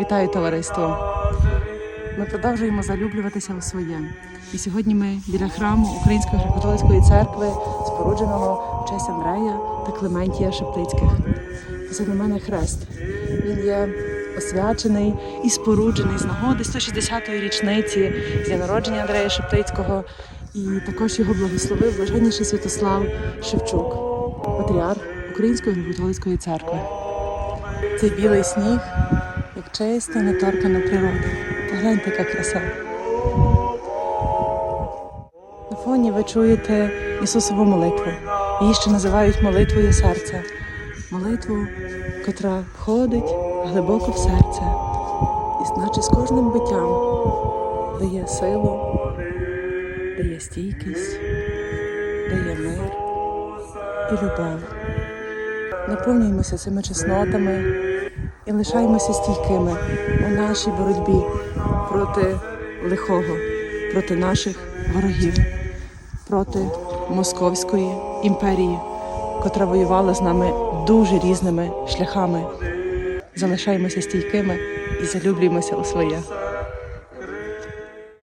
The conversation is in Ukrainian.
Вітаю товариство! Ми продовжуємо залюблюватися у своє. І сьогодні ми біля храму Української греко-католицької церкви, спорудженого в честь Андрея та Клементія Шептицьких. Позаду мене хрест. Він є освячений і споруджений з нагоди 160-ї річниці з народження Андрея Шептицького. І також його благословив блаженніший Святослав Шевчук, патріарх Української греко-католицької церкви. Цей білий сніг, чиста, неторкана природа. Погляньте, яка краса. На фоні ви чуєте Ісусову молитву. Її ще називають молитвою серця. Молитву, котра входить глибоко в серце, і наче з кожним биттям дає силу, дає стійкість, дає мир і любов. Наповнюємося цими чеснотами і лишаємося стійкими у нашій боротьбі проти лихого, проти наших ворогів, проти Московської імперії, котра воювала з нами дуже різними шляхами. Залишаємося стійкими і залюблюємося у своє.